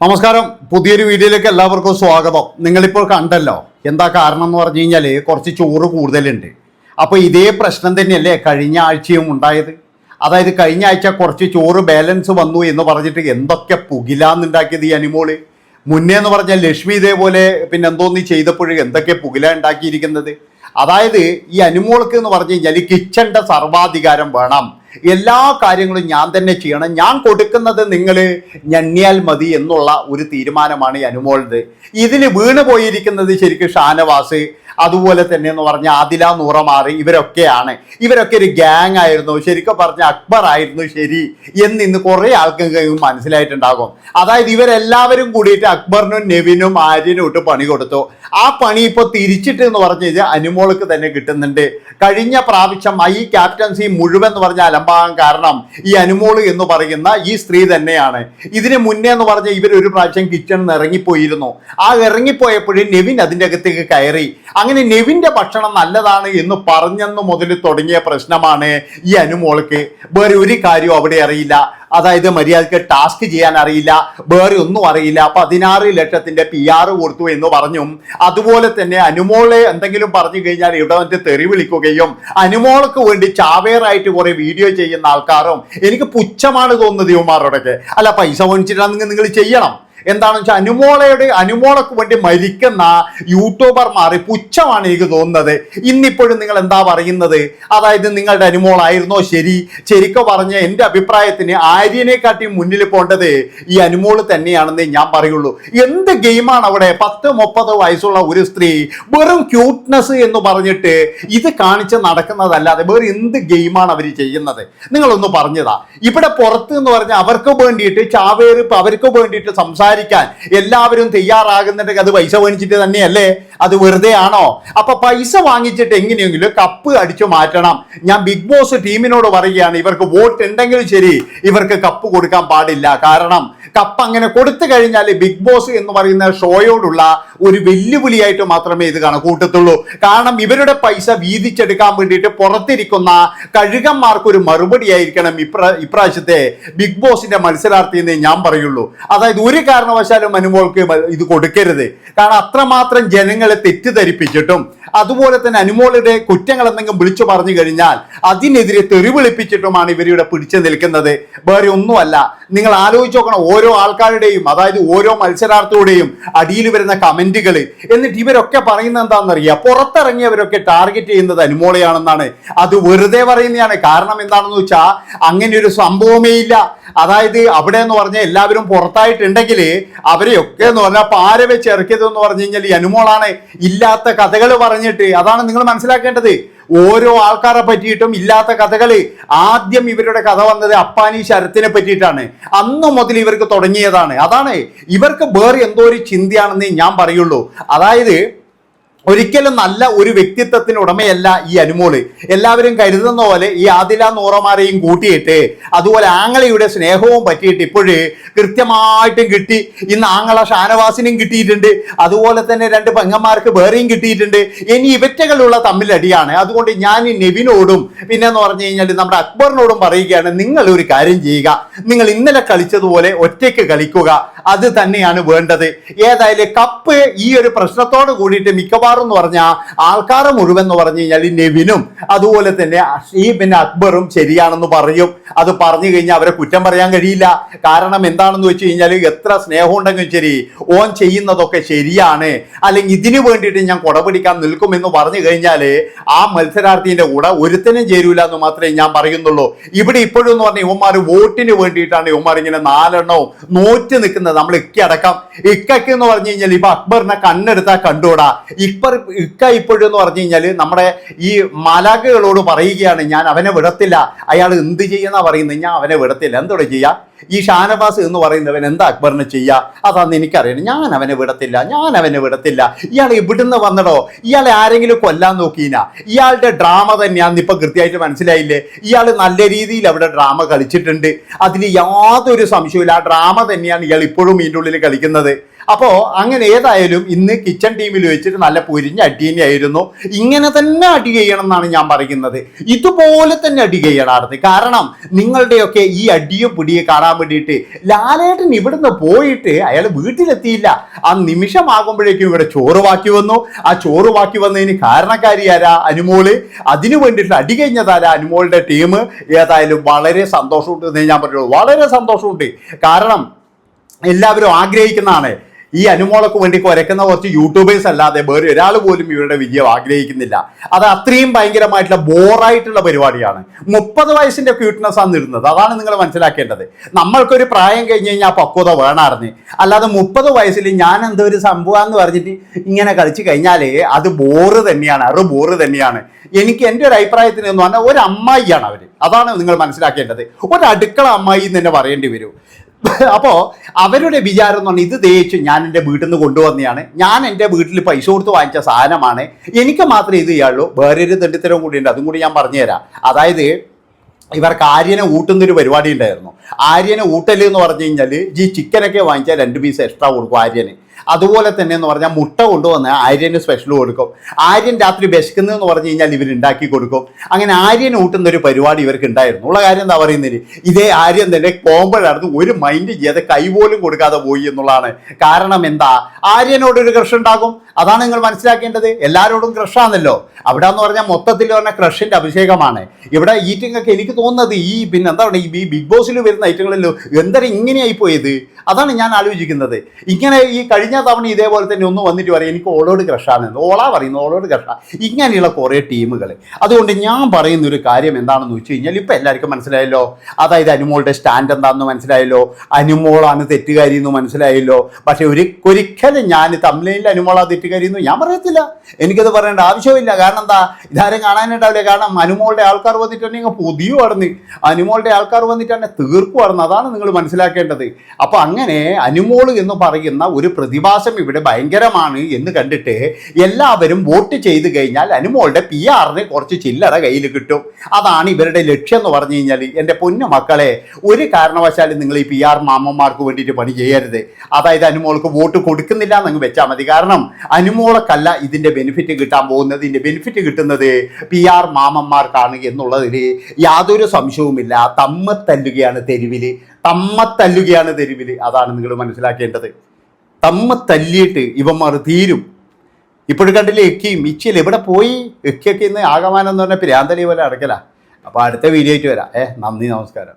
നമസ്കാരം. പുതിയൊരു വീഡിയോയിലേക്ക് എല്ലാവർക്കും സ്വാഗതം. നിങ്ങളിപ്പോൾ കണ്ടല്ലോ എന്താ കാരണം എന്ന് പറഞ്ഞു കഴിഞ്ഞാൽ കുറച്ച് ചോറ് കൂടുതലുണ്ട്. അപ്പോൾ ഇതേ പ്രശ്നം തന്നെയല്ലേ കഴിഞ്ഞ ആഴ്ചയും ഉണ്ടായത്? അതായത് കഴിഞ്ഞ ആഴ്ച കുറച്ച് ചോറ് ബാലൻസ് വന്നു എന്ന് പറഞ്ഞിട്ട് എന്തൊക്കെ പുകിലാന്നുണ്ടാക്കിയത് ഈ അനിമോൾ? മുന്നേ എന്ന് പറഞ്ഞാൽ ലക്ഷ്മി ഇതേപോലെ പിന്നെ എന്തോന്ന് ചെയ്തപ്പോഴും എന്തൊക്കെ പുകില ഉണ്ടാക്കിയിരിക്കുന്നത്? അതായത് ഈ അനുമോൾക്ക് എന്ന് പറഞ്ഞു കഴിഞ്ഞാൽ കിച്ചന്റെ സർവാധികാരം വേണം. എല്ലാ കാര്യങ്ങളും ഞാൻ തന്നെ ചെയ്യണം. ഞാൻ കൊടുക്കുന്നത് നിങ്ങൾ ഞണ്ണിയാൽ മതി എന്നുള്ള ഒരു തീരുമാനമാണ് ഈ അനുമോളുടെ ഇതിന് വീണ് പോയിരിക്കുന്നത് ശരിക്കും ഷാനവാസ്. അതുപോലെ തന്നെ എന്ന് പറഞ്ഞ ആദില നൂറമാറി ഇവരൊക്കെയാണ്. ഇവരൊക്കെ ഒരു ഗ്യാങ് ആയിരുന്നു. ശരിക്കും പറഞ്ഞ അക്ബർ ആയിരുന്നു ശരി എന്ന് ഇന്ന് കുറേ ആൾക്കൊക്കെ മനസ്സിലായിട്ടുണ്ടാകും. അതായത് ഇവരെല്ലാവരും കൂടിയിട്ട് അക്ബറിനും നെവിനും ആര്യനും ഇട്ട് പണി കൊടുത്തു. ആ പണി ഇപ്പോൾ തിരിച്ചിട്ട് എന്ന് പറഞ്ഞു കഴിഞ്ഞാൽ അനുമോൾക്ക് തന്നെ കിട്ടുന്നുണ്ട്. കഴിഞ്ഞ പ്രാവശ്യം ഈ ക്യാപ്റ്റൻസി മുഴുവൻ എന്ന് പറഞ്ഞ അലമ്പാകാൻ കാരണം ഈ അനുമോൾ എന്ന് പറയുന്ന ഈ സ്ത്രീ തന്നെയാണ്. ഇതിന് മുന്നേ എന്ന് പറഞ്ഞ ഇവർ ഒരു പ്രാവശ്യം കിച്ചണിൽ ഇറങ്ങിപ്പോയിരുന്നു. ആ ഇറങ്ങിപ്പോയപ്പോഴും നെവിൻ അതിന്റെ അകത്തേക്ക് കയറി. അങ്ങനെ നെവിന്റെ ഭക്ഷണം നല്ലതാണ് എന്ന് പറഞ്ഞെന്ന് മുതൽ തുടങ്ങിയ പ്രശ്നമാണ് ഈ അനുമോൾക്ക്. വേറെ ഒരു കാര്യവും അവിടെ അറിയില്ല. അതായത് മര്യാദയ്ക്ക് ടാസ്ക് ചെയ്യാൻ അറിയില്ല. വേറെ ഒന്നും അറിയില്ല. പതിനാറ് ലക്ഷത്തിന്റെ പി ആർ കൊടുത്തു എന്ന് പറഞ്ഞും. അതുപോലെ തന്നെ അനുമോളെ എന്തെങ്കിലും പറഞ്ഞു കഴിഞ്ഞാൽ ഇവിടെ വന്നിട്ട് തെറി വിളിക്കുകയും അനുമോൾക്ക് വേണ്ടി ചാവേറായിട്ട് കുറെ വീഡിയോ ചെയ്യുന്ന ആൾക്കാരും എനിക്ക് പുച്ഛമാണ് തോന്നുന്നത് യുമാറോടൊക്കെ അല്ല പൈസ മേടിച്ചിട്ടാണെങ്കിൽ നിങ്ങൾ ചെയ്യണം. എന്താണെന്ന് വെച്ചാൽ അനുമോളയുടെ അനുമോളക്ക് വേണ്ടി മരിക്കുന്ന യൂട്യൂബർമാർ പുച്ഛമാണ് എനിക്ക് തോന്നുന്നത്. ഇന്നിപ്പോഴും നിങ്ങൾ എന്താ പറയുന്നത്? അതായത് നിങ്ങളുടെ അനുമോളായിരുന്നോ? ശരി. ശരിക്കും പറഞ്ഞ എന്റെ അഭിപ്രായത്തിന് ആര്യനെക്കാട്ടി മുന്നിൽ പോകേണ്ടത് ഈ അനുമോൾ തന്നെയാണെന്ന് ഞാൻ പറയുള്ളൂ. എന്ത് ഗെയിമാണ് അവിടെ പത്ത് മുപ്പത് വയസ്സുള്ള ഒരു സ്ത്രീ വെറും ക്യൂട്ട്നെസ് എന്ന് പറഞ്ഞിട്ട് ഇത് കാണിച്ച് നടക്കുന്നതല്ലാതെ വേറെ എന്ത് ഗെയിമാണ് അവർ ചെയ്യുന്നത്? നിങ്ങളൊന്ന് പറഞ്ഞതാ. ഇവിടെ പുറത്ത് എന്ന് പറഞ്ഞാൽ അവർക്ക് വേണ്ടിയിട്ട് ചാവേറിപ്പ് അവർക്ക് വേണ്ടിയിട്ട് സംസാരിക്കാൻ. എല്ലാവരും തയ്യാറാകുന്നുണ്ടെങ്കിൽ അത് പൈസ മേടിച്ചിട്ട് തന്നെയല്ലേ? അത് വെറുതെ ആണോ അപ്പൊ പൈസ വാങ്ങിച്ചിട്ട് എങ്ങനെയെങ്കിലും കപ്പ് അടിച്ചു മാറ്റണം. ഞാൻ ബിഗ് ബോസ് ടീമിനോട് പറയുകയാണ് ഇവർക്ക് വോട്ട് ഉണ്ടെങ്കിലും ശരി ഇവർക്ക് കപ്പ് കൊടുക്കാൻ പാടില്ല. കാരണം കപ്പ് അങ്ങനെ കൊടുത്തു കഴിഞ്ഞാൽ ബിഗ് ബോസ് എന്ന് പറയുന്ന ഷോയോടുള്ള ഒരു വെല്ലുവിളിയായിട്ട് മാത്രമേ ഇത് കണക്കൂട്ടത്തുള്ളൂ കാരണം ഇവരുടെ പൈസ വീതിച്ചെടുക്കാൻ വേണ്ടിയിട്ട് പുറത്തിരിക്കുന്ന കഴുകന്മാർക്ക് ഒരു മറുപടി ആയിരിക്കണം ഇപ്ര ഇപ്രാവശ്യത്തെ ബിഗ് ബോസിന്റെ മത്സരാർത്ഥി എന്നേ ഞാൻ പറയുള്ളൂ. അതായത് ഒരു കാരണവശാലും അനുമോൾക്ക് ഇത് കൊടുക്കരുത്. കാരണം അത്രമാത്രം ജനങ്ങളെ തെറ്റിദ്ധരിപ്പിച്ചിട്ടും അതുപോലെ തന്നെ അനുമോളുടെ കുറ്റങ്ങൾ എന്തെങ്കിലും വിളിച്ചു പറഞ്ഞു കഴിഞ്ഞാൽ അതിനെതിരെ തെറിവിളിപ്പിച്ചിട്ടുമാണ് ഇവരിവിടെ പിടിച്ചു നിൽക്കുന്നത്. വേറെ ഒന്നുമല്ല. നിങ്ങൾ ആലോചിച്ച് നോക്കണം. ഓരോ ആൾക്കാരുടെയും അതായത് ഓരോ മത്സരാർത്ഥിയുടെയും അടിയിൽ വരുന്ന കമന്റുകൾ എന്നിട്ട് ഇവരൊക്കെ പറയുന്നത് എന്താണെന്നറിയാം? പുറത്തിറങ്ങിയവരൊക്കെ ടാർഗറ്റ് ചെയ്യുന്നത് അനുമോളയാണെന്നാണ്. അത് വെറുതെ പറയുന്നതാണ്. കാരണം എന്താണെന്ന് വെച്ചാൽ അങ്ങനെ ഒരു സംഭവമേ ഇല്ല. അതായത് അവിടെ എന്ന് പറഞ്ഞാൽ എല്ലാവരും പുറത്തായിട്ടുണ്ടെങ്കിൽ അവരെയൊക്കെ എന്ന് പറഞ്ഞാൽ പാര വെച്ച് ഇറക്കിയതെന്ന് പറഞ്ഞു കഴിഞ്ഞാൽ ഈ അനുമോളാണ് ഇല്ലാത്ത കഥകൾ പറഞ്ഞിട്ട്. അതാണ് നിങ്ങൾ മനസ്സിലാക്കേണ്ടത്. ഓരോ ആൾക്കാരെ പറ്റിയിട്ടും ഇല്ലാത്ത കഥകൾ ആദ്യം ഇവരുടെ കഥ വന്നത് അപ്പാനി ശരത്തിനെ പറ്റിയിട്ടാണ്. അന്ന് മുതൽ ഇവർക്ക് തുടങ്ങിയതാണ്. അതാണ്. ഇവർക്ക് വേറെ എന്തോ ഒരു ചിന്തയാണെന്ന് ഞാൻ പറയുള്ളൂ. അതായത് ഒരിക്കലും നല്ല ഒരു വ്യക്തിത്വത്തിന് ഉടമയല്ല ഈ അനുമോൾ. എല്ലാവരും കരുതുന്ന പോലെ ഈ ആദില നൂറമാരെയും കൂട്ടിയിട്ട് അതുപോലെ ആങ്ങളയുടെ സ്നേഹവും പറ്റിയിട്ട് ഇപ്പോഴ് കൃത്യമായിട്ടും കിട്ടി. ഇന്ന് ആങ്ങള ഷാനവാസിനും കിട്ടിയിട്ടുണ്ട്. അതുപോലെ തന്നെ രണ്ട് പെങ്ങന്മാർക്ക് വേറെയും കിട്ടിയിട്ടുണ്ട്. ഇനി ഇവറ്റകളുള്ള തമ്മിലടിയാണ് അതുകൊണ്ട് ഞാൻ ഈ നെവിനോടും പിന്നെന്ന് പറഞ്ഞു കഴിഞ്ഞാൽ നമ്മുടെ അക്ബറിനോടും പറയുകയാണ് നിങ്ങൾ ഒരു കാര്യം ചെയ്യുക. നിങ്ങൾ ഇന്നലെ കളിച്ചതുപോലെ ഒറ്റയ്ക്ക് കളിക്കുക. അത് തന്നെയാണ് വേണ്ടത്. ഏതായാലും കപ്പ് ഈ ഒരു പ്രശ്നത്തോട് കൂടിയിട്ട് മിക്കവാറും എന്ന് പറഞ്ഞാൽ ആൾക്കാർ മുഴുവൻ എന്ന് പറഞ്ഞു കഴിഞ്ഞാൽ നെവിനും അതുപോലെ തന്നെ ഈ പിന്നെ അക്ബറും ശരിയാണെന്ന് പറയും. അത് പറഞ്ഞു കഴിഞ്ഞാൽ അവരെ കുറ്റം പറയാൻ കഴിയില്ല. കാരണം എന്താണെന്ന് വെച്ച് കഴിഞ്ഞാൽ എത്ര സ്നേഹമുണ്ടെങ്കിലും ശരി ഓൻ ചെയ്യുന്നതൊക്കെ ശരിയാണ്. അല്ലെങ്കിൽ ഇതിനു വേണ്ടിയിട്ട് ഞാൻ കുടപിടിക്കാൻ നിൽക്കുമെന്ന് പറഞ്ഞു കഴിഞ്ഞാൽ ആ മത്സരാർത്ഥിന്റെ കൂടെ ഒരുത്തനും ചേരൂല എന്ന് മാത്രമേ ഞാൻ പറയുന്നുള്ളൂ. ഇവിടെ ഇപ്പോഴും എന്ന് പറഞ്ഞാൽ ഇവന്മാർ വോട്ടിന് വേണ്ടിയിട്ടാണ് ഇവന്മാർ ഇങ്ങനെ നാലെണ്ണവും നോറ്റ് നിൽക്കുന്നത് നമ്മൾ ഇക്ക അടക്കം ഇക്കയ്ക്ക് എന്ന് പറഞ്ഞു കഴിഞ്ഞാൽ ഇപ്പൊ അക്ബറിനെ കണ്ണെടുത്താൽ കണ്ടുകൂടാ? ഇപ്പർ ഇക്ക ഇപ്പോഴും എന്ന് പറഞ്ഞു കഴിഞ്ഞാൽ നമ്മുടെ ഈ മലകകളോട് പറയുകയാണ് ഞാൻ അവനെ വിടത്തില്ല. അയാൾ എന്ത് ചെയ്യുന്ന പറയുന്നത്? ഞാൻ അവനെ വിടത്തില്ല. എന്തോടെ ചെയ്യാ ഈ ഷാനവാസ് എന്ന് പറയുന്നവൻ എന്താ അക്ബറിന് ചെയ്യുക അതാന്ന് എനിക്കറിയണം. ഞാൻ അവനെ വിടത്തില്ല. ഞാൻ അവനെ വിടത്തില്ല. ഇയാൾ ഇവിടുന്ന് വന്നടോ. ഇയാളെ ആരെങ്കിലും കൊല്ലാൻ നോക്കീന ഇയാളുടെ ഡ്രാമ തന്നെയാന്ന് ഇപ്പൊ കൃത്യമായിട്ട് മനസ്സിലായില്ലേ? ഇയാൾ നല്ല രീതിയിൽ അവിടെ ഡ്രാമ കളിച്ചിട്ടുണ്ട്. അതിൽ യാതൊരു സംശയമില്ല ആ ഡ്രാമ തന്നെയാണ് ഇയാൾ ഇപ്പോഴും ഇതിന്റെ ഉള്ളിൽ കളിക്കുന്നത്. അപ്പോൾ അങ്ങനെ ഏതായാലും ഇന്ന് കിച്ചൺ ടീമിൽ വെച്ചിട്ട് നല്ല പൊരിഞ്ഞ അടി തന്നെയായിരുന്നു ഇങ്ങനെ തന്നെ അടി ചെയ്യണം എന്നാണ് ഞാൻ പറയുന്നത്. ഇതുപോലെ തന്നെ അടി ചെയ്യണമായിരുന്നു. കാരണം നിങ്ങളുടെയൊക്കെ ഈ അടിയും പിടിയും കാണാൻ വേണ്ടിയിട്ട് ലാലേട്ടൻ ഇവിടുന്ന് പോയിട്ട് അയാൾ വീട്ടിലെത്തിയില്ല. ആ നിമിഷമാകുമ്പോഴേക്കും ഇവിടെ ചോറ് ബാക്കി വന്നു. ആ ചോറ് ബാക്കി വന്നതിന് കാരണക്കാരി ആരാ? അനുമോൾ. അതിനു വേണ്ടിയിട്ട് അടി കഴിഞ്ഞതാരാ അനുമോളുടെ ടീം ഏതായാലും വളരെ സന്തോഷമുണ്ട് എന്നേ ഞാൻ പറയുള്ളൂ വളരെ സന്തോഷമുണ്ട്. കാരണം എല്ലാവരും ആഗ്രഹിക്കുന്നതാണ്. ഈ അനുമോളക്ക് വേണ്ടി കുരക്കുന്ന കുറച്ച് യൂട്യൂബേഴ്സ് അല്ലാതെ വേറെ ഒരാൾ പോലും ഇവരുടെ വിജയം ആഗ്രഹിക്കുന്നില്ല. അത് അത്രയും ഭയങ്കരമായിട്ടുള്ള ബോറായിട്ടുള്ള പരിപാടിയാണ്. മുപ്പത് വയസ്സിന്റെ ക്യൂട്ട്നെസ് ആണ് ഇടുന്നത്. അതാണ് നിങ്ങൾ മനസ്സിലാക്കേണ്ടത്. നമ്മൾക്കൊരു പ്രായം കഴിഞ്ഞ് കഴിഞ്ഞാൽ പക്വത വേണമായിരുന്നു അല്ലാതെ മുപ്പത് വയസ്സിൽ ഞാൻ എന്തോ ഒരു സംഭവം എന്ന് പറഞ്ഞിട്ട് ഇങ്ങനെ കളിച്ചു കഴിഞ്ഞാലേ അത് ബോറ് തന്നെയാണ്. അറു ബോറ് തന്നെയാണ്. എനിക്ക് എന്റെ ഒരു അഭിപ്രായത്തിന് എന്ന് പറഞ്ഞാൽ ഒരു അമ്മായിയാണ് അവർ അതാണ് നിങ്ങൾ മനസ്സിലാക്കേണ്ടത്. ഒരു അടുക്കള അമ്മായി എന്ന് തന്നെ പറയേണ്ടി വരും. അപ്പോൾ അവരുടെ വിചാരം എന്ന് പറഞ്ഞാൽ ഇത് തേച്ച് ഞാൻ എന്റെ വീട്ടിൽ നിന്ന് കൊണ്ടുവന്നതാണ് ഞാൻ എന്റെ വീട്ടിൽ പൈസ കൊടുത്ത് വാങ്ങിച്ച സാധനമാണ്. എനിക്ക് മാത്രമേ ഇത് ചെയ്യാവുള്ളൂ വേറൊരു തെണ്ടിത്തരം കൂടിയുണ്ട് അതും കൂടി ഞാൻ പറഞ്ഞുതരാം. അതായത് ഇവർക്ക് ആര്യനെ ഊട്ടുന്നൊരു പരിപാടി ഉണ്ടായിരുന്നു. ആര്യനെ ഊട്ടൽ എന്ന് പറഞ്ഞു കഴിഞ്ഞാൽ ഈ ചിക്കനൊക്കെ വാങ്ങിച്ചാൽ രണ്ട് പീസ് എക്സ്ട്രാ കൊടുക്കും ആര്യന്. അതുപോലെ തന്നെ എന്ന് പറഞ്ഞാൽ മുട്ട കൊണ്ടുവന്ന് ആര്യന് സ്പെഷ്യൽ കൊടുക്കും. ആര്യൻ രാത്രി വിശക്കുന്നതെന്ന് പറഞ്ഞു കഴിഞ്ഞാൽ ഇവർ ഉണ്ടാക്കി കൊടുക്കും. അങ്ങനെ ആര്യൻ ഊട്ടുന്ന ഒരു പരിപാടി ഇവർക്ക് ഉണ്ടായിരുന്നു ഉള്ള കാര്യം എന്താ പറയുന്നത് ഇതേ ആര്യൻ തന്നെ കോമ്പഴായിരുന്നു ഒരു മൈൻഡ് ചെയ്യാതെ കൈ പോലും കൊടുക്കാതെ പോയി എന്നുള്ളതാണ്. കാരണം എന്താ? ആര്യനോട് ഒരു ക്രഷ് ഉണ്ടാകും. അതാണ് നിങ്ങൾ മനസ്സിലാക്കേണ്ടത്. എല്ലാവരോടും ക്രഷാണല്ലോ അവിടെ എന്ന് പറഞ്ഞാൽ മൊത്തത്തിൽ പറഞ്ഞ ക്രഷിന്റെ അഭിഷേകമാണ്. ഇവിടെ ഈറ്റിംഗ് ഒക്കെ എനിക്ക് തോന്നുന്നത് ഈ പിന്നെ എന്താ പറയുക ഈ ബിഗ് ബോസിൽ വരുന്ന ഐറ്റങ്ങളിലോ എന്താ ഇങ്ങനെയായി പോയത്? അതാണ് ഞാൻ ആലോചിക്കുന്നത്. ഇങ്ങനെ ഈ കഴിഞ്ഞ തവണ ഇതേപോലെ തന്നെ ഒന്ന് വന്നിട്ട് പറയും എനിക്ക് ഓളോട് ക്രഷാണ് ഓളാ പറയുന്നു ഓളോട് ക്രഷ ഇങ്ങനെയുള്ള കുറേ ടീമുകൾ അതുകൊണ്ട് ഞാൻ പറയുന്ന ഒരു കാര്യം എന്താണെന്ന് വെച്ച് കഴിഞ്ഞാൽ ഇപ്പം എല്ലാവർക്കും മനസ്സിലായല്ലോ. അതായത് അനുമോളുടെ സ്റ്റാൻഡ് എന്താണെന്ന് മനസ്സിലായല്ലോ. അനുമോളാണ് തെറ്റുകാരി എന്ന് മനസ്സിലായല്ലോ. പക്ഷേ ഒരു ഒരിക്കലും ഞാൻ തമിഴിൽ അനുമോളാ തെറ്റുകാരി എന്ന് ഞാൻ പറയത്തില്ല. എനിക്കത് പറയേണ്ട ആവശ്യമില്ല. കാരണം എന്താ? ഇതാരും കാണാനുണ്ടാവില്ല. കാരണം അനുമോളുടെ ആൾക്കാർ വന്നിട്ടുണ്ടെങ്കിൽ പുതിയ കടന്ന് അനുമോളുടെ ആൾക്കാർ വന്നിട്ടാണ് തീർക്കുവാർന്ന് അതാണ് നിങ്ങൾ മനസ്സിലാക്കേണ്ടത്. അപ്പോൾ അങ്ങനെ അനുമോൾ എന്ന് പറയുന്ന ഒരു പ്രതിഭാസം ഇവിടെ ഭയങ്കരമാണ് എന്ന് കണ്ടിട്ട് എല്ലാവരും വോട്ട് ചെയ്ത് കഴിഞ്ഞാൽ അനുമോളുടെ പി ആറിന് കുറച്ച് ചില്ലറ കയ്യിൽ കിട്ടും. അതാണ് ഇവരുടെ ലക്ഷ്യം എന്ന് പറഞ്ഞു കഴിഞ്ഞാൽ എന്റെ പൊന്നു മക്കളെ ഒരു കാരണവശാലും നിങ്ങൾ ഈ പി ആർ മാമന്മാർക്ക് വേണ്ടിയിട്ട് പണി ചെയ്യരുത്. അതായത് അനുമോൾക്ക് വോട്ട് കൊടുക്കുന്നില്ല എന്നങ്ങ് വെച്ചാൽ മതി. കാരണം അനുമോളക്കല്ല ഇതിന്റെ ബെനിഫിറ്റ് കിട്ടാൻ പോകുന്നത്. ഇതിന്റെ ബെനിഫിറ്റ് കിട്ടുന്നത് പി ആർ മാമന്മാർക്കാണ് എന്നുള്ളതിൽ യാതൊരു സംശയവുമില്ല. തമ്മ തല്ലുകയാണ് തെരുവിൽ. തമ്മ തല്ലുകയാണ് തെരുവിൽ. അതാണ് നിങ്ങൾ മനസ്സിലാക്കേണ്ടത്. തമ്മ തല്ലിയിട്ട് ഇവന്മാർ തീരും. ഇപ്പോഴും കണ്ടില്ലേ എക്കിയും? ഇച്ചിയിൽ എവിടെ പോയി? എക്കിയൊക്കെ ഇന്ന് ആകമാനം എന്ന് പറഞ്ഞാൽ പ്രാന്തലി പോലെ അടക്കല അപ്പോൾ അടുത്ത വീഡിയോ ആയിട്ട് വരാം. ഏ നന്ദി നമസ്കാരം.